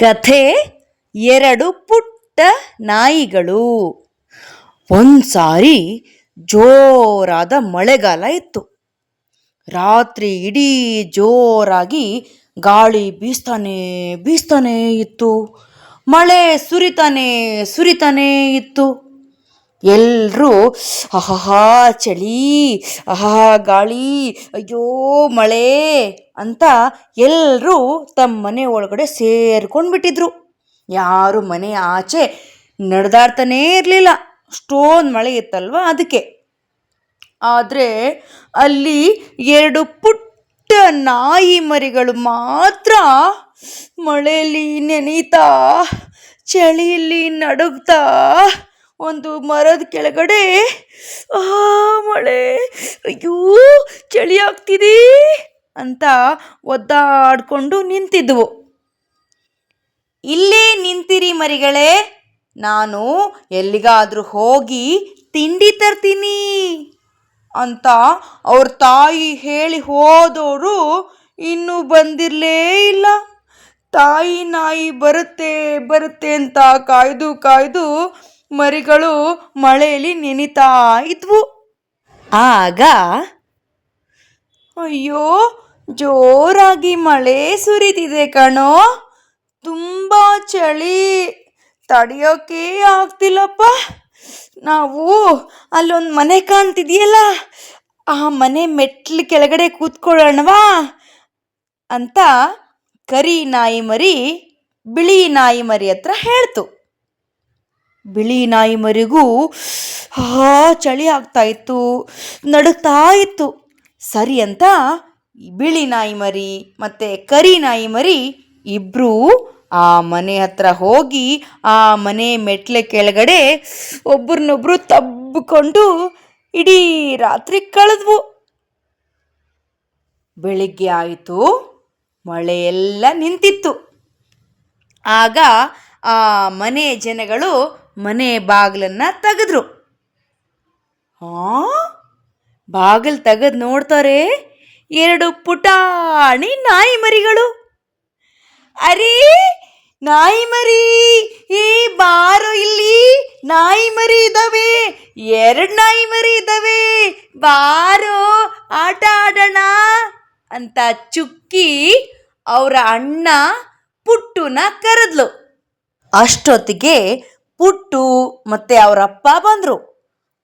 ಕಥೆ ಎರಡು ಪುಟ್ಟ ನಾಯಿಗಳು. ಒಂದ್ಸಾರಿ ಜೋರಾದ ಮಳೆಗಾಲ ಇತ್ತು. ರಾತ್ರಿ ಇಡೀ ಜೋರಾಗಿ ಗಾಳಿ ಬೀಸ್ತಾನೆ ಬೀಸ್ತಾನೆ ಇತ್ತು. ಮಳೆ ಸುರಿತಾನೆ ಸುರಿತಾನೇ ಇತ್ತು. ಎಲ್ರೂ ಅಹಹಾ ಚಳಿ, ಅಹಹಾ ಗಾಳಿ, ಅಯ್ಯೋ ಮಳೆ ಅಂತ ಎಲ್ಲರೂ ತಮ್ಮ ಮನೆ ಒಳಗಡೆ ಸೇರ್ಕೊಂಡು ಬಿಟ್ಟಿದ್ರು ಯಾರು ಮನೆ ಆಚೆ ನಡೆದಾಡ್ತಾನೇ ಇರಲಿಲ್ಲ. ಅಷ್ಟೊಂದು ಮಳೆ ಇತ್ತಲ್ವ ಅದಕ್ಕೆ. ಆದರೆ ಅಲ್ಲಿ ಎರಡು ಪುಟ್ಟ ನಾಯಿ ಮರಿಗಳು ಮಾತ್ರ ಮಳೆಯಲ್ಲಿ ನೆನೀತಾ, ಚಳಿಯಲ್ಲಿ ನಡುಗ್ತಾ ಒಂದು ಮರದ ಕೆಳಗಡೆ, ಆ, ಮಳೆ, ಅಯ್ಯೋ, ಚಳಿ ಆಗ್ತಿದೆ ಅಂತ ಒದ್ದಾಡ್ಕೊಂಡು ನಿಂತಿದ್ವು. ಇಲ್ಲೇ ನಿಂತಿರಿ ಮರಿಗಳೇ, ನಾನು ಎಲ್ಲಿಗಾದರೂ ಹೋಗಿ ತಿಂಡಿ ತರ್ತೀನಿ ಅಂತ ಅವ್ರ ತಾಯಿ ಹೇಳಿ ಹೋದವರು ಇನ್ನೂ ಬಂದಿರಲೇ ಇಲ್ಲ. ತಾಯಿ ನಾಯಿ ಬರುತ್ತೆ ಬರುತ್ತೆ ಅಂತ ಕಾಯ್ದು ಕಾಯ್ದು ಮರಿಗಳು ಮಳೆಯಲ್ಲಿ ನೆನಿತಾ ಇದ್ವು. ಆಗ ಅಯ್ಯೋ, ಜೋರಾಗಿ ಮಳೆ ಸುರಿತಿದೆ ಕಣೋ. ತುಂಬ ಚಳಿ. ತಡೆಯೋಕೆ ಆಗ್ತಿಲ್ಲಪ್ಪ. ನಾವು ಅಲ್ಲೊಂದು ಮನೆ ಕಾಣ್ತಿದೆಯಲ್ಲ, ಆ ಮನೆ ಮೆಟ್ಲು ಕೆಳಗಡೆ ಕೂತ್ಕೊಳ್ಳೋಣವಾ ಅಂತ ಕರಿ ನಾಯಿ ಮರಿ ಬಿಳಿ ನಾಯಿ ಮರಿ ಹತ್ರ ಹೇಳ್ತು. ಬಿಳಿ ನಾಯಿ ಮರಿಗೂ, ಹಾ, ಚಳಿ ಆಗ್ತಾ ಇತ್ತು, ನಡುಗ್ತಾ ಇತ್ತು. ಸರಿ ಅಂತ ಬಿಳಿ ನಾಯಿ ಮರಿ ಮತ್ತು ಕರಿ ನಾಯಿ ಮರಿ ಇಬ್ಬರೂ ಆ ಮನೆ ಹತ್ರ ಹೋಗಿ, ಆ ಮನೆ ಮೆಟ್ಲೆ ಕೆಳಗಡೆ ಒಬ್ಬರನ್ನೊಬ್ಬರು ತಬ್ಬಿಕೊಂಡು ಇಡೀ ರಾತ್ರಿ ಕಳೆದ್ವು. ಬೆಳಿಗ್ಗೆ ಆಯಿತು ಮಳೆಯೆಲ್ಲ ನಿಂತಿತ್ತು. ಆಗ ಆ ಮನೆ ಜನಗಳು ಮನೆ ಬಾಗಿಲನ್ನು ತೆಗೆದ್ರು. ಹಾ ಬಾಗಿಲು ತೆಗೆದು ನೋಡ್ತಾರೆ ಎರಡು ಪುಟಾಣಿ ನಾಯಿ ಮರಿಗಳು. ಅರೇ, ನಾಯಿ ಮರಿ, ಈ ಬಾರೋ ಇಲ್ಲಿ ನಾಯಿ ಮರಿ ಇದ್ದಾವೆ ಎರಡು ನಾಯಿ ಮರಿ ಇದ್ದಾವೆ ಬಾರೋ, ಆಟ ಆಡೋಣ ಅಂತ ಚುಕ್ಕಿ ಅವರ ಅಣ್ಣ ಪುಟ್ಟುನ ಕರೆದ್ಲು. ಅಷ್ಟೊತ್ತಿಗೆ ಪುಟ್ಟು ಮತ್ತೆ ಅವರಪ್ಪ ಬಂದರು.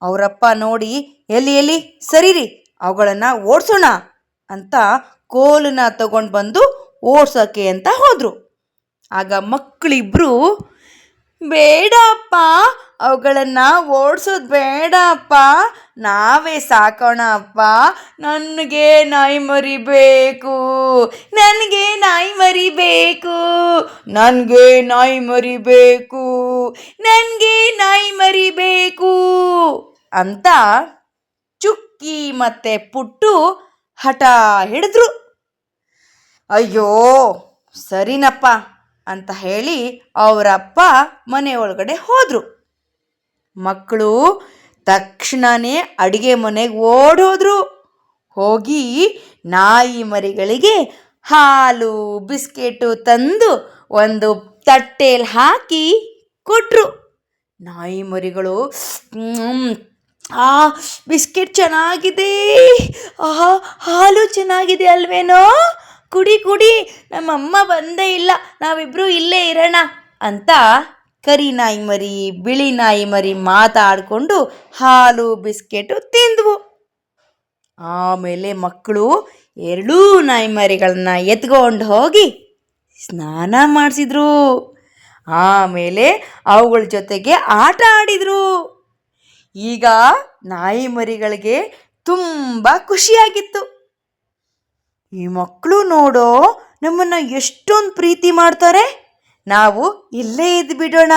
ಅವರಪ್ಪ ನೋಡಿ, ಎಲ್ಲಿ ಎಲ್ಲಿ? ಸರಿರಿ ಅವುಗಳನ್ನು ಓಡಿಸೋಣ ಅಂತ ಕೋಲನ್ನ ತಗೊಂಡು ಬಂದು ಓಡ್ಸೋಕ್ಕೆ ಅಂತ ಹೋದರು. ಆಗ ಮಕ್ಕಳಿಬ್ರು ಬೇಡಪ್ಪ, ಅವುಗಳನ್ನು ಓಡಿಸೋದು ಬೇಡಪ್ಪ. ನಾವೇ ಸಾಕೋಣ ಅಪ್ಪ ನನಗೆ ನಾಯಿ ಮರಿ ಬೇಕು ನನಗೆ ನಾಯಿ ಮರಿ ಬೇಕು ನನಗೆ ನಾಯಿ ಮರಿ ಬೇಕು ನನಗೆ ನಾಯಿ ಮರಿ ಬೇಕು ಅಂತ ಚುಕ್ಕಿ ಮತ್ತೆ ಪುಟ್ಟು ಹಠ ಹಿಡಿದ್ರು. ಅಯ್ಯೋ, ಸರಿನಪ್ಪ. ಅಂತ ಹೇಳಿ ಅವರಪ್ಪ ಮನೆ ಒಳಗಡೆ ಹೋದರು. ಮಕ್ಕಳು ತಕ್ಷಣನೇ ಅಡುಗೆ ಮನೆಗೆ ಓಡೋದ್ರು. ಹೋಗಿ ನಾಯಿ ಮರಿಗಳಿಗೆ ಹಾಲು, ಬಿಸ್ಕೆಟು ತಂದು ಒಂದು ತಟ್ಟೆಯಲ್ಲಿ ಹಾಕಿ ಕೊಟ್ಟರು ನಾಯಿ ಮರಿಗಳು ಆ ಬಿಸ್ಕೆಟ್ ಚೆನ್ನಾಗಿದೆ, ಆಹಾ, ಹಾಲು ಚೆನ್ನಾಗಿದೆ ಅಲ್ವೇನೋ? ಕುಡಿ ಕುಡಿ, ನಮ್ಮಮ್ಮ ಬಂದೇ ಇಲ್ಲ, ನಾವಿಬ್ರು ಇಲ್ಲೇ ಇರೋಣ ಅಂತ ಕರಿ ನಾಯಿ ಮರಿ, ಬಿಳಿ ನಾಯಿ ಮರಿ ಮಾತಾಡಿಕೊಂಡು ಹಾಲು, ಬಿಸ್ಕೆಟು ತಿಂದ್ವು. ಆಮೇಲೆ ಮಕ್ಕಳು ಎರಡೂ ನಾಯಿ ಮರಿಗಳನ್ನ ಎತ್ಕೊಂಡು ಹೋಗಿ ಸ್ನಾನ ಮಾಡಿಸಿದ್ರು. ಆಮೇಲೆ ಅವುಗಳ ಜೊತೆಗೆ ಆಟ ಆಡಿದರು. ಈಗ ನಾಯಿ ಮರಿಗಳಿಗೆ ತುಂಬ ಖುಷಿಯಾಗಿತ್ತು. ಈ ಮಕ್ಕಳು ನೋಡೋ ನಮ್ಮನ್ನು ಎಷ್ಟೊಂದು ಪ್ರೀತಿ ಮಾಡ್ತಾರೆ? ನಾವು ಇಲ್ಲೇ ಇದ್ದು ಬಿಡೋಣ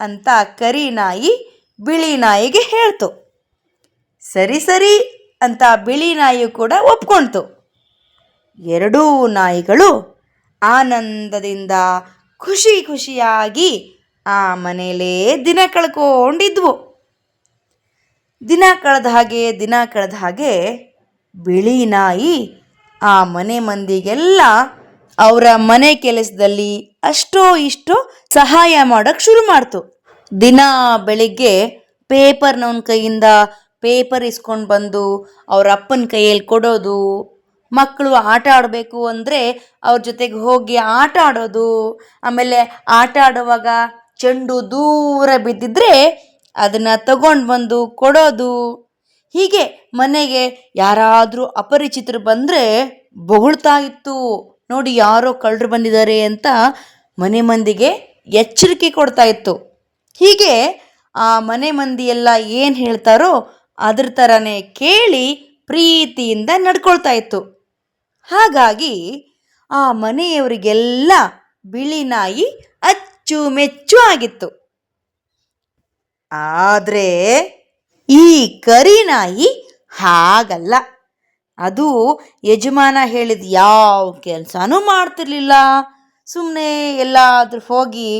ಅಂತ ಕರಿ ನಾಯಿ ಬಿಳಿ ನಾಯಿಗೆ ಹೇಳ್ತು. ಸರಿ ಸರಿ ಅಂತ ಬಿಳಿ ನಾಯಿ ಕೂಡ ಒಪ್ಕೊಳ್ತು ಎರಡೂ ನಾಯಿಗಳು ಆನಂದದಿಂದ ಖುಷಿ ಖುಷಿಯಾಗಿ ಆ ಮನೆಯಲ್ಲೇ ದಿನ ಕಳ್ಕೊಂಡಿದ್ವು. ದಿನ ಕಳೆದ ಹಾಗೆ ದಿನ ಕಳೆದ ಹಾಗೆ ಬಿಳಿ ನಾಯಿ ಆ ಮನೆ ಮಂದಿಗೆಲ್ಲ ಅವರ ಮನೆ ಕೆಲಸದಲ್ಲಿ ಅಷ್ಟೋ ಇಷ್ಟೋ ಸಹಾಯ ಮಾಡೋಕ್ಕೆ ಶುರು ಮಾಡ್ತು. ದಿನ ಬೆಳಿಗ್ಗೆ ಪೇಪರ್ನವನ ಕೈಯಿಂದ ಪೇಪರ್ ಇಸ್ಕೊಂಡು ಬಂದು ಅವ್ರ ಅಪ್ಪನ ಕೈಯಲ್ಲಿ ಕೊಡೋದು ಮಕ್ಕಳು ಆಟ ಆಡಬೇಕು ಅಂದರೆ ಅವ್ರ ಜೊತೆಗೆ ಹೋಗಿ ಆಟ ಆಡೋದು, ಆಮೇಲೆ ಆಟ ಆಡುವಾಗ ಚೆಂಡು ದೂರ ಬಿದ್ದಿದ್ರೆ ಅದನ್ನು ತಗೊಂಡು ಬಂದು ಕೊಡೋದು. ಹೀಗೆ ಮನೆಗೆ ಯಾರಾದರೂ ಅಪರಿಚಿತರು ಬಂದರೆ ಬೊಗಳ್ತಾ ಇತ್ತು ನೋಡಿ ಯಾರೋ ಕಳ್ಳರು ಬಂದಿದ್ದಾರೆ ಅಂತ ಮನೆ ಮಂದಿಗೆ ಎಚ್ಚರಿಕೆ ಕೊಡ್ತಾ ಇತ್ತು ಹೀಗೆ ಆ ಮನೆ ಮಂದಿಯೆಲ್ಲ ಏನು ಹೇಳ್ತಾರೋ ಅದ್ರ ಥರನೇ ಕೇಳಿ ಪ್ರೀತಿಯಿಂದ ನಡ್ಕೊಳ್ತಾ ಇತ್ತು ಹಾಗಾಗಿ ಆ ಮನೆಯವರಿಗೆಲ್ಲ ಬಿಳಿ ನಾಯಿ ಅಚ್ಚುಮೆಚ್ಚು ಆಗಿತ್ತು. ಆದರೆ ಈ ಕರಿ ನಾಯಿ ಹಾಗಲ್ಲ. ಅದು ಯಜಮಾನ ಹೇಳಿದ ಯಾವ ಕೆಲಸನೂ ಮಾಡ್ತಿರ್ಲಿಲ್ಲ. ಸುಮ್ಮನೆ ಎಲ್ಲಾದ್ರೂ ಹೋಗಿ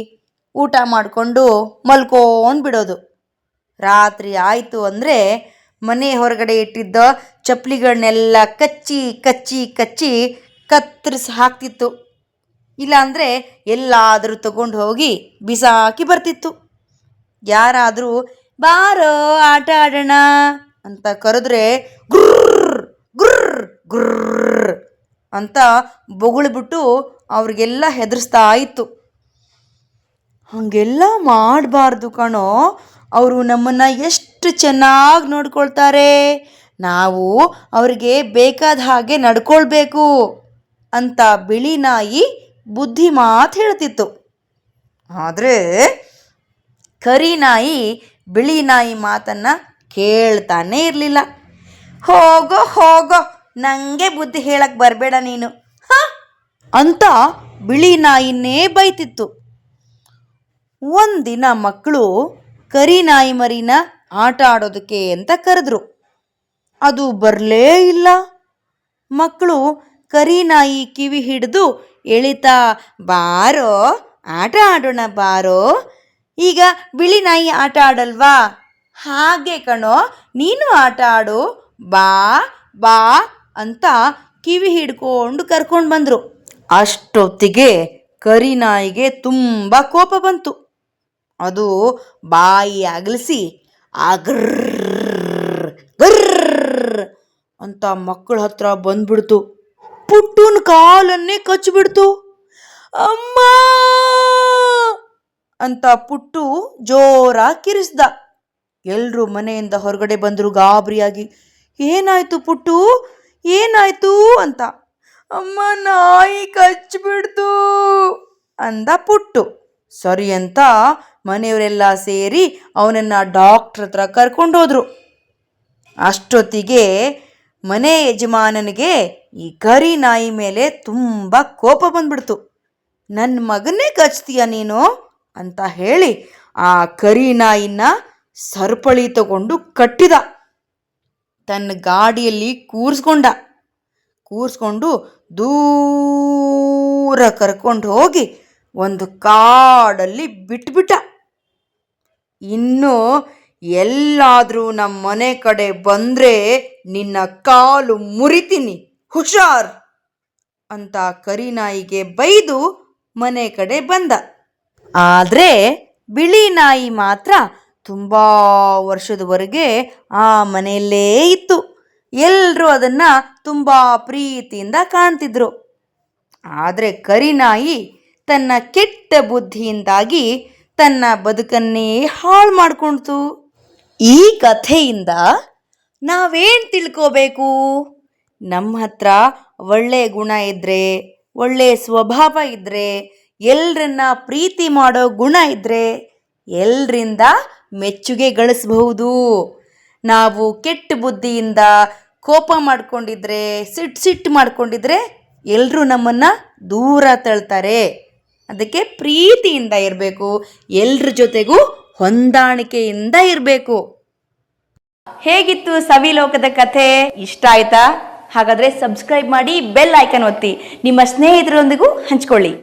ಊಟ ಮಾಡಿಕೊಂಡು ಮಲ್ಕೊಂಡು ಬಿಡೋದು. ರಾತ್ರಿ ಆಯಿತು ಅಂದರೆ ಮನೆ ಹೊರಗಡೆ ಇಟ್ಟಿದ್ದ ಚಪ್ಪಲಿಗಳನ್ನೆಲ್ಲ ಕಚ್ಚಿ ಕಚ್ಚಿ ಕಚ್ಚಿ ಕತ್ತರಿಸಿ ಹಾಕ್ತಿತ್ತು. ಇಲ್ಲಾಂದರೆ ಎಲ್ಲಾದರೂ ತಗೊಂಡು ಹೋಗಿ ಬಿಸಾಕಿ ಬರ್ತಿತ್ತು. ಯಾರಾದರೂ ಬಾರೋ ಆಟ ಆಡೋಣ ಅಂತ ಕರೆದ್ರೆ ಗುರ್ರ್ ಗುರ್ರ್ ಗುರ್ರ್ ಅಂತ ಬೊಗಳ್ಬಿಟ್ಟು ಅವ್ರಿಗೆಲ್ಲ ಹೆದರ್ಸ್ತಾ ಇತ್ತು. ಹಾಗೆಲ್ಲ ಮಾಡಬಾರ್ದು ಕಣೋ, ಅವರು ನಮ್ಮನ್ನು ಎಷ್ಟು ಚೆನ್ನಾಗಿ ನೋಡ್ಕೊಳ್ತಾರೆ. ನಾವು ಅವ್ರಿಗೆ ಬೇಕಾದ ಹಾಗೆ ನಡ್ಕೊಳ್ಬೇಕು ಅಂತ ಬಿಳಿ ನಾಯಿ ಬುದ್ಧಿ ಮಾತು ಹೇಳ್ತಿತ್ತು. ಆದರೆ ಕರಿ ನಾಯಿ ಬಿಳಿ ನಾಯಿ ಮಾತನ್ನು ಕೇಳ್ತಾನೇ ಇರಲಿಲ್ಲ. ಹೋಗೋ ಹೋಗೋ ನನಗೆ ಬುದ್ಧಿ ಹೇಳಕ್ಕೆ ಬರಬೇಡ ನೀನು. ಅಂತ ಬಿಳಿ ನಾಯಿನೇ ಬೈತಿತ್ತು. ಒಂದಿನ ಮಕ್ಕಳು ಕರಿ ನಾಯಿ ಮರಿನ ಆಟ ಆಡೋದಕ್ಕೆ ಅಂತ ಕರೆದ್ರು. ಅದು ಬರಲೇ ಇಲ್ಲ. ಮಕ್ಕಳು ಕರಿ ನಾಯಿ ಕಿವಿ ಹಿಡಿದು ಎಳಿತಾ, ಬಾರೋ, ಆಟ ಆಡೋಣ, ಬಾರೋ ಈಗ ಬಿಳಿ ನಾಯಿ ಆಟ ಆಡಲ್ವಾ? ಹಾಗೆ ಕಣೋ, ನೀನು ಆಟ ಆಡು, ಬಾ ಬಾ ಅಂತ ಕಿವಿ ಹಿಡ್ಕೊಂಡು ಕರ್ಕೊಂಡು ಬಂದರು. ಅಷ್ಟೊತ್ತಿಗೆ ಕರಿ ನಾಯಿಗೆ ತುಂಬ ಕೋಪ ಬಂತು. ಅದು ಬಾಯಿ ಅಗಲಿಸಿ ಅಗ್ರರ್, ಗರ್ರ್ ಅಂತ ಮಕ್ಕಳ ಹತ್ರ ಬಂದ್ಬಿಡ್ತು. ಪುಟ್ಟನ ಕಾಲನ್ನೇ ಕಚ್ಚಿಬಿಡ್ತು ಅಮ್ಮ! ಅಂತ ಪುಟ್ಟು ಜೋರಾಗಿ ಕಿರಿಸ್ದ ಎಲ್ಲರೂ ಮನೆಯಿಂದ ಹೊರಗಡೆ ಬಂದರು ಗಾಬರಿಯಾಗಿ. ಏನಾಯ್ತು ಪುಟ್ಟು? ಏನಾಯ್ತು ಅಂತ. ಅಮ್ಮ, ನಾಯಿ ಕಚ್ಚಿಬಿಡ್ತು ಅಂದ ಪುಟ್ಟು. ಸರಿ ಅಂತ ಮನೆಯವರೆಲ್ಲ ಸೇರಿ ಅವನನ್ನು ಡಾಕ್ಟ್ರ್ ಹತ್ರ ಕರ್ಕೊಂಡೋದ್ರು. ಅಷ್ಟೊತ್ತಿಗೆ ಮನೆ ಯಜಮಾನನಿಗೆ ಈ ಕರಿ ನಾಯಿ ಮೇಲೆ ತುಂಬ ಕೋಪ ಬಂದ್ಬಿಡ್ತು. ನನ್ನ ಮಗನೇ ಕಚ್ತೀಯ ನೀನು? ಅಂತ ಹೇಳಿ ಆ ಕರಿ ನಾಯಿನ ಸರಪಳಿ ತಗೊಂಡು ಕಟ್ಟಿದ. ತನ್ನ ಗಾಡಿಯಲ್ಲಿ ಕೂರಿಸ್ಕೊಂಡ. ಕೂರಿಸ್ಕೊಂಡು ದೂರ ಕರ್ಕೊಂಡು ಹೋಗಿ ಒಂದು ಕಾಡಲ್ಲಿ ಬಿಟ್ಬಿಟ್ಟ. ಇನ್ನು ಎಲ್ಲಾದರೂ ನಮ್ಮ ಮನೆ ಕಡೆ ಬಂದರೆ ನಿನ್ನ ಕಾಲು ಮುರಿತೀನಿ, ಹುಷಾರ್ ಅಂತ ಕರಿನಾಯಿಗೆ ಬೈದು ಮನೆ ಕಡೆ ಬಂದ. ಆದರೆ ಬಿಳಿ ನಾಯಿ ಮಾತ್ರ ತುಂಬ ವರ್ಷದವರೆಗೆ ಆ ಮನೆಯಲ್ಲೇ ಇತ್ತು. ಎಲ್ಲರೂ ಅದನ್ನು ತುಂಬ ಪ್ರೀತಿಯಿಂದ ಕಾಣ್ತಿದ್ರು. ಆದರೆ ಕರಿನಾಯಿ ತನ್ನ ಕೆಟ್ಟ ಬುದ್ಧಿಯಿಂದಾಗಿ ತನ್ನ ಬದುಕನ್ನೇ ಹಾಳು ಮಾಡಿಕೊಳ್ತು ಈ ಕಥೆಯಿಂದ ನಾವೇನು ತಿಳ್ಕೋಬೇಕು? ನಮ್ಮ ಹತ್ರ ಒಳ್ಳೆಯ ಗುಣ ಇದ್ದರೆ ಒಳ್ಳೆಯ ಸ್ವಭಾವ ಇದ್ದರೆ ಎಲ್ರನ್ನ ಪ್ರೀತಿ ಮಾಡೋ ಗುಣ ಇದ್ದರೆ ಎಲ್ಲರಿಂದ ಮೆಚ್ಚುಗೆ ಗಳಿಸಬಹುದು. ನಾವು ಕೆಟ್ಟ ಬುದ್ಧಿಯಿಂದ ಕೋಪ ಮಾಡಿಕೊಂಡಿದ್ರೆ ಸಿಟ್ಟು ಸಿಟ್ಟು ಮಾಡಿಕೊಂಡಿದ್ರೆ ಎಲ್ಲರೂ ನಮ್ಮನ್ನು ದೂರ ತಳ್ತಾರೆ. ಅದಕ್ಕೆ ಪ್ರೀತಿಯಿಂದ ಇರಬೇಕು ಎಲ್ಲರ ಜೊತೆಗೂ ಹೊಂದಾಣಿಕೆಯಿಂದ ಇರಬೇಕು. ಹೇಗಿತ್ತು ಸವಿಲೋಕದ ಕಥೆ? ಇಷ್ಟ ಆಯ್ತಾ? ಹಾಗಾದ್ರೆ ಸಬ್ಸ್ಕ್ರೈಬ್ ಮಾಡಿ ಬೆಲ್ ಐಕನ್ ಒತ್ತಿ. ನಿಮ್ಮ ಸ್ನೇಹಿತರೊಂದಿಗೂ ಹಂಚ್ಕೊಳ್ಳಿ.